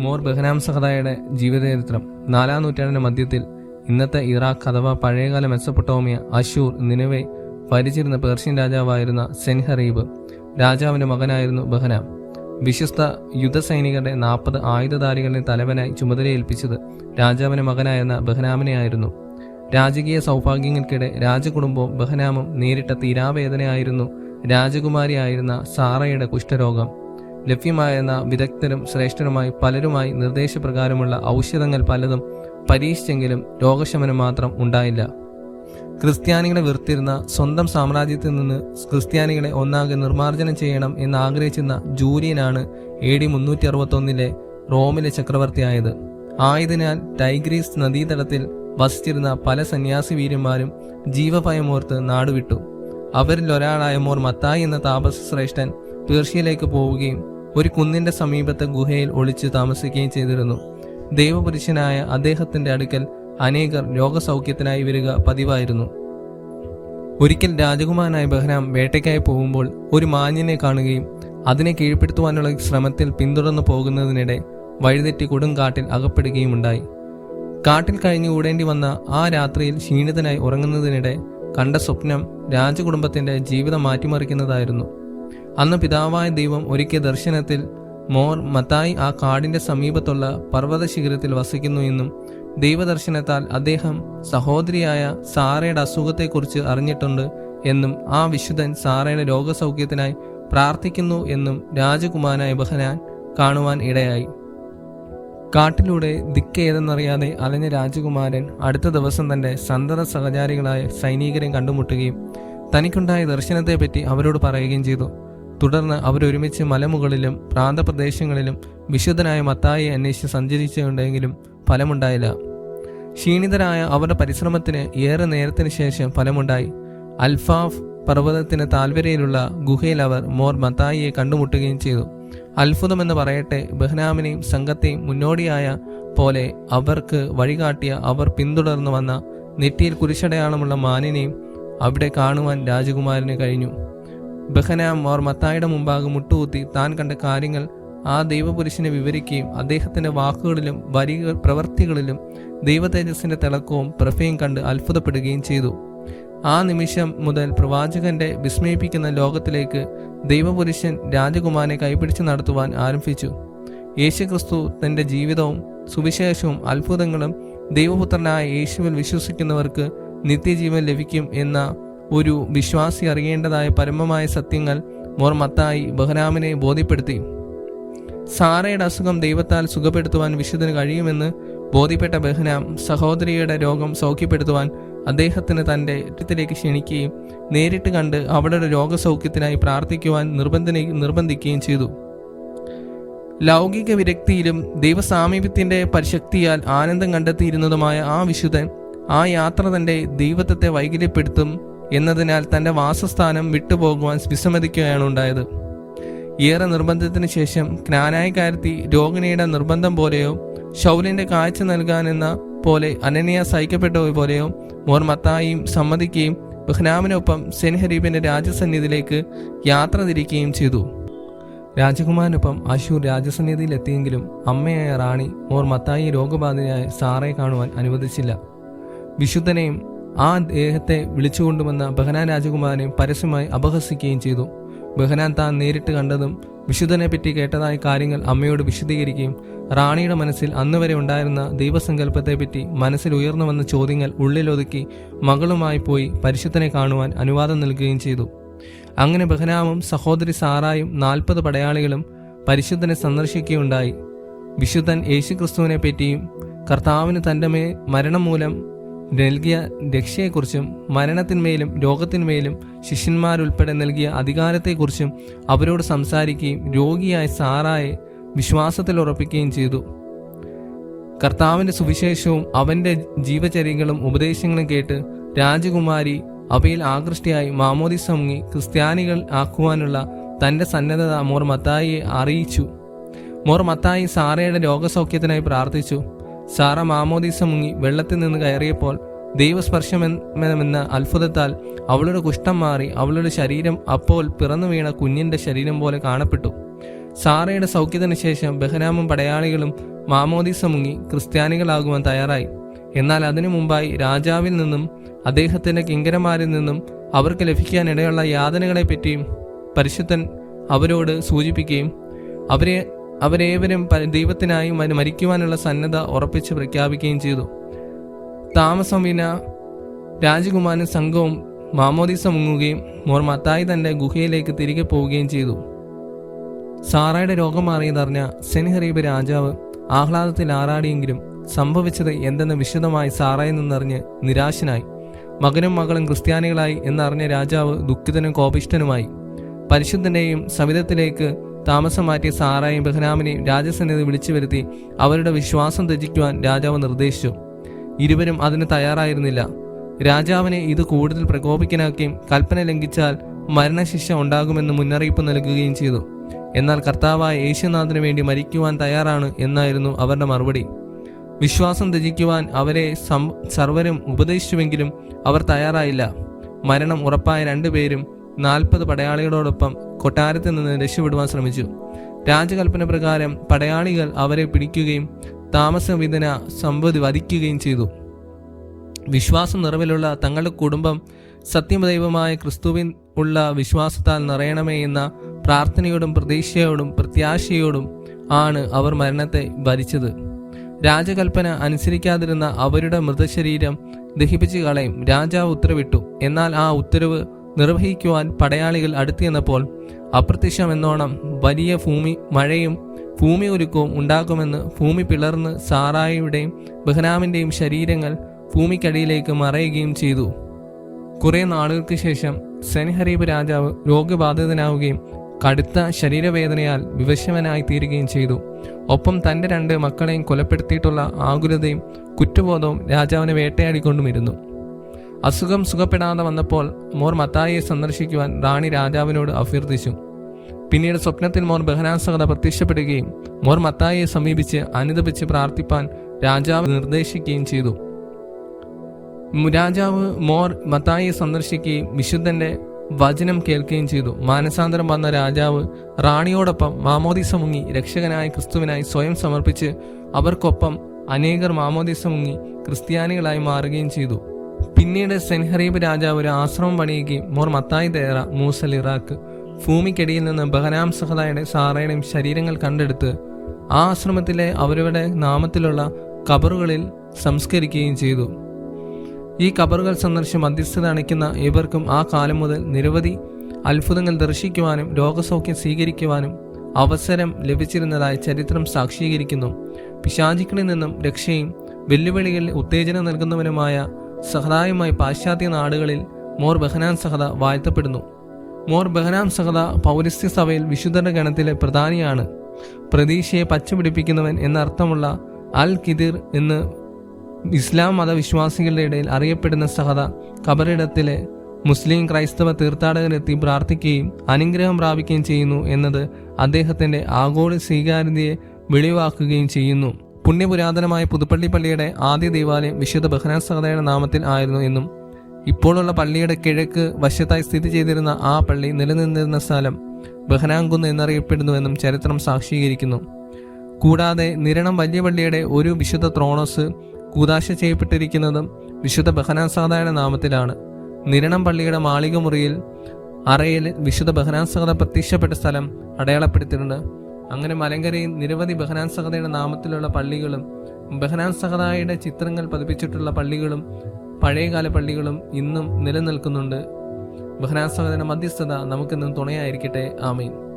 More Behnam സഹദായുടെ ജീവചരിത്രം നാലാം നൂറ്റാണ്ടിന്റെ മധ്യത്തിൽ ഇന്നത്തെ ഇറാഖ് അഥവാ പഴയകാല മെസ്സപ്പൊട്ടോമിയ അശൂർ നിലവെ ഭരിച്ചിരുന്ന പേർഷ്യൻ രാജാവായിരുന്ന സെൻഹറീബ് രാജാവിന്റെ മകനായിരുന്നു ബഹനാം. വിശ്വസ്ത യുദ്ധസൈനികരുടെ നാൽപ്പത് ആയുധധാരികളുടെ തലവനായി ചുമതലയേൽപ്പിച്ചത് രാജാവിന്റെ മകനായിരുന്ന ബഹനാമിനെയായിരുന്നു. രാജകീയ സൗഭാഗ്യങ്ങൾക്കിടെ രാജകുടുംബവും ബഹനാമും നേരിട്ട തീരാവേദനയായിരുന്നു രാജകുമാരിയായിരുന്ന സാറയുടെ കുഷ്ഠരോഗം. ലഭ്യമായിരുന്ന വിദഗ്ധരും ശ്രേഷ്ഠരുമായി പലരുമായി നിർദ്ദേശപ്രകാരമുള്ള ഔഷധങ്ങൾ പലതും പരീക്ഷിച്ചെങ്കിലും രോഗശമനം മാത്രം ഉണ്ടായില്ല. ക്രിസ്ത്യാനികളെ വെറുത്തിരുന്ന സ്വന്തം സാമ്രാജ്യത്തിൽ നിന്ന് ക്രിസ്ത്യാനികളെ ഒന്നാകെ നിർമ്മാർജനം ചെയ്യണം എന്ന് ആഗ്രഹിച്ചിരുന്ന ജൂലിയനാണ് എ ഡി മുന്നൂറ്റി അറുപത്തൊന്നിലെ റോമിലെ ചക്രവർത്തിയായത്. ആയതിനാൽ ടൈഗ്രീസ് നദീതടത്തിൽ വസിച്ചിരുന്ന പല സന്യാസി വീരന്മാരും ജീവഭയമോർത്ത് നാടുവിട്ടു. അവരിൽ ഒരാളായ മോർ മത്തായി എന്ന താപസ ശ്രേഷ്ഠൻ പേർഷ്യയിലേക്ക് പോവുകയും ഒരു കുന്നിന്റെ സമീപത്തെ ഗുഹയിൽ ഒളിച്ചു താമസിക്കുകയും ചെയ്തിരുന്നു. ദൈവപുരുഷനായ അദ്ദേഹത്തിന്റെ അടുക്കൽ അനേകർ രോഗസൗഖ്യത്തിനായി വരിക പതിവായിരുന്നു. ഒരിക്കൽ രാജകുമാരനായ ബഹ്റാം വേട്ടയ്ക്കായി പോകുമ്പോൾ ഒരു മാഞ്ഞിനെ കാണുകയും അതിനെ കീഴ്പ്പെടുത്തുവാനുള്ള ശ്രമത്തിൽ പിന്തുടർന്നു പോകുന്നതിനിടെ വഴിതെറ്റി കൊടുങ്കാട്ടിൽ അകപ്പെടുകയുമുണ്ടായി. കാട്ടിൽ കഴിഞ്ഞു കൂടേണ്ടി വന്ന ആ രാത്രിയിൽ ക്ഷീണിതനായി ഉറങ്ങുന്നതിനിടെ കണ്ട സ്വപ്നം രാജകുടുംബത്തിന്റെ ജീവിതം മാറ്റിമറിക്കുന്നതായിരുന്നു. അന്ന് പിതാവായ ദൈവം ഒരിക്കൽ ദർശനത്തിൽ മോർ മത്തായി ആ കാടിന്റെ സമീപത്തുള്ള പർവത ശിഖരത്തിൽ വസിക്കുന്നു എന്നും ദൈവദർശനത്താൽ അദ്ദേഹം സഹോദരിയായ സാറയുടെ അസുഖത്തെക്കുറിച്ച് അറിഞ്ഞിട്ടുണ്ട് എന്നും ആ വിശുദ്ധൻ സാറയുടെ രോഗസൗഖ്യത്തിനായി പ്രാർത്ഥിക്കുന്നു എന്നും രാജകുമാരനായ ബഹനാൻ കാണുവാൻ ഇടയായി. കാട്ടിലൂടെ ദിക്കേതെന്നറിയാതെ അലഞ്ഞ രാജകുമാരൻ അടുത്ത ദിവസം തന്റെ സന്തത സഹചാരികളായ സൈനികരെ കണ്ടുമുട്ടുകയും തനിക്കുണ്ടായ ദർശനത്തെപ്പറ്റി അവരോട് പറയുകയും ചെയ്തു. തുടർന്ന് അവരൊരുമിച്ച് മലമുകളിലും പ്രാന്തപ്രദേശങ്ങളിലും വിശുദ്ധനായ മത്തായി അന്വേഷിച്ച് സഞ്ചരിച്ചുണ്ടെങ്കിലും ഫലമുണ്ടായില്ല. ക്ഷീണിതരായ അവരുടെ പരിശ്രമത്തിന് ഏറെ നേരത്തിന് ശേഷം ഫലമുണ്ടായി. അൽഫാഫ് പർവതത്തിന് താൽവരയിലുള്ള ഗുഹയിൽ അവർ മോർ മത്തായിയെ കണ്ടുമുട്ടുകയും ചെയ്തു. അത്ഭുതമെന്ന് പറയട്ടെ ബഹ്നാമിനെയും സംഘത്തെയും മുന്നോടിയായ പോലെ അവർക്ക് വഴികാട്ടിയ അവർ പിന്തുടർന്നു വന്ന നെറ്റിയിൽ കുരിശടയാളമുള്ള മാനിനെയും അവിടെ കാണുവാൻ രാജകുമാരന് കഴിഞ്ഞു. ബഹനാം മോർ മത്തായുടെ മുമ്പാകെ മുട്ടുകുത്തി താൻ കണ്ട കാര്യങ്ങൾ ആ ദൈവപുരുഷനെ വിവരിക്കുകയും അദ്ദേഹത്തിന്റെ വാക്കുകളിലും വരി പ്രവൃത്തികളിലും ദൈവതേജസ്സിന്റെ തിളക്കവും പ്രഭയും കണ്ട് അത്ഭുതപ്പെടുകയും ചെയ്തു. ആ നിമിഷം മുതൽ പ്രവാചകന്റെ വിസ്മയിപ്പിക്കുന്ന ലോകത്തിലേക്ക് ദൈവപുരുഷൻ രാജകുമാരനെ കൈപിടിച്ച് നടത്തുവാൻ ആരംഭിച്ചു. യേശുക്രിസ്തു തന്റെ ജീവിതവും സുവിശേഷവും അത്ഭുതങ്ങളും ദൈവപുത്രനായ യേശുവിൽ വിശ്വസിക്കുന്നവർക്ക് നിത്യജീവൻ ലഭിക്കും എന്ന ഒരു വിശ്വാസി അറിയേണ്ടതായ പരമമായ സത്യങ്ങൾ മോർ മത്തായി ബഹ്റാമിനെ ബോധ്യപ്പെടുത്തി. സാറയുടെ അസുഖം ദൈവത്താൽ സുഖപ്പെടുത്തുവാൻ വിശുദ്ധന് കഴിയുമെന്ന് ബോധ്യപ്പെട്ട ബഹ്നാം സഹോദരിയുടെ രോഗം സൗഖ്യപ്പെടുത്തുവാൻ അദ്ദേഹത്തിന് തന്റെ ത്തിലേക്ക് ക്ഷണിക്കുകയും നേരിട്ട് കണ്ട് അവളുടെ രോഗസൗഖ്യത്തിനായി പ്രാർത്ഥിക്കുവാൻ നിർബന്ധന നിർബന്ധിക്കുകയും ചെയ്തു. ലൗകിക വിരക്തിയിലും ദൈവസാമീപ്യത്തിന്റെ പരിശക്തിയാൽ ആനന്ദം കണ്ടെത്തിയിരുന്നതുമായ ആ വിശുദ്ധൻ ആ യാത്ര തന്റെ ദൈവത്വത്തെ വൈകല്യപ്പെടുത്തും എന്നതിനാൽ തന്റെ വാസസ്ഥാനം വിട്ടുപോകുവാൻ വിസമ്മതിക്കുകയാണ് ഉണ്ടായത്. ഏറെ നിർബന്ധത്തിന് ശേഷം ജ്ഞാനായക്കാരത്തി രോഗിണിയുടെ നിർബന്ധം പോലെയോ ഷൗലിന്റെ കാഴ്ച നൽകാനെന്ന പോലെ അനനിയ സഹിക്കപ്പെട്ട പോലെയോ മോർ മത്തായിയും സമ്മതിക്കുകയും ബഹ്നാമിനൊപ്പം സെൻഹരീബിന്റെ രാജസന്നിധിയിലേക്ക് യാത്ര തിരിക്കുകയും ചെയ്തു. രാജകുമാരനൊപ്പം അശൂർ രാജസന്നിധിയിൽ എത്തിയെങ്കിലും അമ്മയായ റാണി മോർ മത്തായി രോഗബാധിതയായ സാറയെ കാണുവാൻ അനുവദിച്ചില്ല. വിശുദ്ധനെയും ആ ദേഹത്തെ വിളിച്ചുകൊണ്ടുവന്ന ബഹനാൻ രാജകുമാരനെ പരസ്യമായി അപഹസിക്കുകയും ചെയ്തു. ബഹനാൻ താൻ നേരിട്ട് കണ്ടതും വിശുദ്ധനെ പറ്റി കേട്ടതായ കാര്യങ്ങൾ അമ്മയോട് വിശദീകരിക്കുകയും റാണിയുടെ മനസ്സിൽ അന്ന് വരെ ഉണ്ടായിരുന്ന ദൈവസങ്കല്പത്തെപ്പറ്റി മനസ്സിൽ ഉയർന്നു വന്ന ചോദ്യങ്ങൾ ഉള്ളിലൊതുക്കി മകളുമായി പോയി പരിശുദ്ധനെ കാണുവാൻ അനുവാദം നൽകുകയും ചെയ്തു. അങ്ങനെ ബഹനാമും സഹോദരി സാറായും നാൽപ്പത് പടയാളികളും പരിശുദ്ധനെ സന്ദർശിക്കുകയുണ്ടായി. വിശുദ്ധൻ യേശുക്രിസ്തുവിനെ പറ്റിയും കർത്താവിന് തന്റെ മേ മരണം മൂലം നൽകിയ രക്ഷയെക്കുറിച്ചും മരണത്തിന്മേലും രോഗത്തിന്മേലും ശിഷ്യന്മാരുൾപ്പെടെ നൽകിയ അധികാരത്തെക്കുറിച്ചും അവരോട് സംസാരിക്കുകയും രോഗിയായ സാറായെ വിശ്വാസത്തിൽ ഉറപ്പിക്കുകയും ചെയ്തു. കർത്താവിന്റെ സുവിശേഷവും അവന്റെ ജീവചര്യങ്ങളും ഉപദേശങ്ങളും കേട്ട് രാജകുമാരി അവയിൽ ആകൃഷ്ടിയായി മാമോദി മുങ്ങി ക്രിസ്ത്യാനികൾ ആക്കുവാനുള്ള തന്റെ സന്നദ്ധത മോർ മത്തായിയെ അറിയിച്ചു. മോർ മത്തായി സാറയുടെ രോഗസൗഖ്യത്തിനായി പ്രാർത്ഥിച്ചു. സാറ മാമോദീസ മുങ്ങി വെള്ളത്തിൽ നിന്ന് കയറിയപ്പോൾ ദൈവസ്പർശമെന്ന അത്ഭുതത്താൽ അവളുടെ കുഷ്ഠം മാറി അവളുടെ ശരീരം അപ്പോൾ പിറന്നു വീണ കുഞ്ഞിന്റെ ശരീരം പോലെ കാണപ്പെട്ടു. സാറയുടെ സൗഖ്യത്തിന് ശേഷം ബഹനാമും പടയാളികളും മാമോദീസ മുങ്ങി ക്രിസ്ത്യാനികളാകുവാൻ തയ്യാറായി. എന്നാൽ അതിനു മുമ്പായി രാജാവിൽ നിന്നും അദ്ദേഹത്തിന്റെ കിങ്കരന്മാരിൽ നിന്നും അവർക്ക് ലഭിക്കാനിടയുള്ള യാതനകളെ പറ്റിയും പരിശുദ്ധൻ അവരോട് സൂചിപ്പിക്കുകയും അവരെ അവരേവരും ദൈവത്തിനായും മരിക്കുവാനുള്ള സന്നദ്ധ ഉറപ്പിച്ച് പ്രഖ്യാപിക്കുകയും ചെയ്തു. താമസം വിന രാജകുമാരൻ സംഘവും മാമോദീസ മുങ്ങുകയും മോർ മത്തായി തന്റെ ഗുഹയിലേക്ക് തിരികെ പോവുകയും ചെയ്തു. സാറായുടെ രോഗം മാറിയതറിഞ്ഞ സെൻഹറീബ് രാജാവ് ആഹ്ലാദത്തിൽ ആറാടിയെങ്കിലും സംഭവിച്ചത് എന്തെന്ന് വിശദമായി സാറായി നിന്നറിഞ്ഞ് നിരാശനായി. മകനും മകളും ക്രിസ്ത്യാനികളായി എന്നറിഞ്ഞ രാജാവ് ദുഃഖിതനും കോപിഷ്ഠനുമായി. പരിശുദ്ധനെയും സവിധത്തിലേക്ക് താമസം മാറ്റി സാറായും ബഹ്റാമിനെയും രാജസന്നിധി വിളിച്ചു വരുത്തി അവരുടെ വിശ്വാസം ത്യജിക്കുവാൻ രാജാവ് നിർദ്ദേശിച്ചു. ഇരുവരും അതിന് തയ്യാറായിരുന്നില്ല. രാജാവിനെ ഇത് കൂടുതൽ പ്രകോപിക്കനാക്കുകയും കൽപ്പന ലംഘിച്ചാൽ മരണശിക്ഷ ഉണ്ടാകുമെന്ന് മുന്നറിയിപ്പ് നൽകുകയും ചെയ്തു. എന്നാൽ കർത്താവായ യേശുനാഥിനു വേണ്ടി മരിക്കുവാൻ തയ്യാറാണ് എന്നായിരുന്നു അവരുടെ മറുപടി. വിശ്വാസം ത്യജിക്കുവാൻ അവരെ സം സർവരും ഉപദേശിച്ചുവെങ്കിലും അവർ തയ്യാറായില്ല. മരണം ഉറപ്പായ രണ്ടുപേരും നാൽപ്പത് പടയാളികളോടൊപ്പം കൊട്ടാരത്തിൽ നിന്ന് രക്ഷപ്പെടുവാൻ ശ്രമിച്ചു. രാജകൽപ്പന പ്രകാരം പടയാളികൾ അവരെ പിടിക്കുകയും താമസവിധന സമ്പതി വധിക്കുകയും ചെയ്തു. വിശ്വാസം നിറവിലുള്ള തങ്ങളുടെ കുടുംബം സത്യമദൈവമായ ക്രിസ്തുവിൻ ഉള്ള വിശ്വാസത്താൽ നിറയണമേ എന്ന പ്രാർത്ഥനയോടും പ്രതീക്ഷയോടും പ്രത്യാശയോടും ആണ് അവർ മരണത്തെ ഭരിച്ചത്. രാജകൽപ്പന അനുസരിക്കാതിരുന്ന അവരുടെ മൃതശരീരം ദഹിപ്പിച്ചു കളയും. രാജാവ് ഉത്തരവിട്ടു. എന്നാൽ ആ ഉത്തരവ് നിർവഹിക്കുവാൻ പടയാളികൾ അടുത്തിയെന്നപ്പോൾ അപ്രത്യക്ഷം എന്നോണം വലിയ ഭൂമി മഴയും ഭൂമി ഒരുക്കവും ഉണ്ടാക്കുമെന്ന് ഭൂമി പിളർന്ന് സാറായിയുടെയും ബഹ്നാമിന്റെയും ശരീരങ്ങൾ ഭൂമിക്കടിയിലേക്ക് മറയുകയും ചെയ്തു. കുറേ നാളുകൾക്ക് ശേഷം സെൻഹരീബ് രാജാവ് രോഗബാധിതനാവുകയും കടുത്ത ശരീരവേദനയാൽ വിവശവനായി തീരുകയും ചെയ്തു. ഒപ്പം തന്റെ രണ്ട് മക്കളെയും കൊലപ്പെടുത്തിയിട്ടുള്ള ആകുലതയും കുറ്റബോധവും രാജാവിനെ വേട്ടയാടിക്കൊണ്ടുമിരുന്നു. അസുഖം സുഖപ്പെടാതെ വന്നപ്പോൾ മോർ മത്തായിയെ സന്ദർശിക്കുവാൻ റാണി രാജാവിനോട് അഭ്യർത്ഥിച്ചു. പിന്നീട് സ്വപ്നത്തിൽ മോർ ബഹനാസകത പ്രത്യക്ഷപ്പെടുകയും മോർ മത്തായിയെ സമീപിച്ച് അനുദപിച്ച് പ്രാർത്ഥിപ്പാൻ രാജാവ് നിർദ്ദേശിക്കുകയും ചെയ്തു. രാജാവ് മോർ മത്തായിയെ സന്ദർശിക്കുകയും വിശുദ്ധന്റെ വചനം കേൾക്കുകയും ചെയ്തു. മാനസാന്തരം വന്ന രാജാവ് റാണിയോടൊപ്പം മാമോദിസ മുങ്ങി രക്ഷകനായ ക്രിസ്തുവിനായി സ്വയം സമർപ്പിച്ച് അവർക്കൊപ്പം അനേകർ മാമോദിസ മുങ്ങി ക്രിസ്ത്യാനികളായി മാറുകയും ചെയ്തു. പിന്നീട് സെൻഹറീബ് രാജാവ് ഒരു ആശ്രമം പണിയുകയും മോർ മത്തായി തേറ മൂസൽ ഇറാഖ് ഭൂമിക്കടിയിൽ നിന്ന് ബഹനാം സഹദായുടെ സാറയുടെയും ശരീരങ്ങൾ കണ്ടെടുത്ത് ആ ആശ്രമത്തിലെ അവരുടെ നാമത്തിലുള്ള കബറുകളിൽ സംസ്കരിക്കുകയും ചെയ്തു. ഈ കബറുകൾ സന്ദർശിച്ച് മധ്യസ്ഥത അണിക്കുന്ന ഇവർക്കും ആ കാലം മുതൽ നിരവധി അത്ഭുതങ്ങൾ ദർശിക്കുവാനും രോഗസൗഖ്യം സ്വീകരിക്കുവാനും അവസരം ലഭിച്ചിരുന്നതായി ചരിത്രം സാക്ഷീകരിക്കുന്നു. പിശാചിക്കളിൽ നിന്നും രക്ഷയും വെല്ലുവിളികളിൽ ഉത്തേജനം നൽകുന്നവനുമായ സഹദായുമായി പാശ്ചാത്യ നാടുകളിൽ മോർ ബഹനാൻ സഹദ വാഴ്ത്തപ്പെടുന്നു. മോർ ബഹനാം സഹദ പൗരസ്ത്യ സഭയിൽ വിശുദ്ധരുടെ ഗണത്തിലെ പ്രധാനിയാണ്. പ്രതീക്ഷയെ പച്ചപിടിപ്പിക്കുന്നവൻ എന്നർത്ഥമുള്ള അൽ കിദിർ എന്ന് ഇസ്ലാം മതവിശ്വാസികളുടെ ഇടയിൽ അറിയപ്പെടുന്ന സഹത കബറിടത്തിലെ മുസ്ലിം ക്രൈസ്തവ തീർത്ഥാടകരെത്തി പ്രാർത്ഥിക്കുകയും അനുഗ്രഹം പ്രാപിക്കുകയും ചെയ്യുന്നു എന്നത് അദ്ദേഹത്തിന്റെ ആഗോള സ്വീകാര്യതയെ വെളിവാക്കുകയും ചെയ്യുന്നു. പുണ്യപുരാതനമായ പുതുപ്പള്ളി പള്ളിയുടെ ആദ്യ ദേവാലയം വിശുദ്ധ ബഹനാൻ സഹതയുടെ നാമത്തിൽ ആയിരുന്നു എന്നും ഇപ്പോഴുള്ള പള്ളിയുടെ കിഴക്ക് വശത്തായി സ്ഥിതി ചെയ്തിരുന്ന ആ പള്ളി നിലനിന്നിരുന്ന സ്ഥലം ബഹനാങ്കുന്ന് എന്നറിയപ്പെടുന്നുവെന്നും ചരിത്രം സാക്ഷീകരിക്കുന്നു. കൂടാതെ നിരണം വലിയ പള്ളിയുടെ ഒരു വിശുദ്ധ ത്രോണോസ് കൂതാശ ചെയ്യപ്പെട്ടിരിക്കുന്നതും വിശുദ്ധ ബഹനാസാദയുടെ നാമത്തിലാണ്. നിരണം പള്ളിയുടെ മാളിക മുറിയിൽ അറയിൽ വിശുദ്ധ ബഹനാൻ സഹത പ്രത്യക്ഷപ്പെട്ട സ്ഥലം അടയാളപ്പെടുത്തിയിട്ടുണ്ട്. അങ്ങനെ മലങ്കരയിൽ നിരവധി ബഹനാൻ സഹതയുടെ നാമത്തിലുള്ള പള്ളികളും ബഹനാൻ സഹതായുടെ ചിത്രങ്ങൾ പതിപ്പിച്ചിട്ടുള്ള പള്ളികളും പഴയകാല പള്ളികളും ഇന്നും നിലനിൽക്കുന്നുണ്ട്. ബഹനാൻ സഹതയുടെ മധ്യസ്ഥത നമുക്കിന്നും തുണയായിരിക്കട്ടെ. ആമീൻ.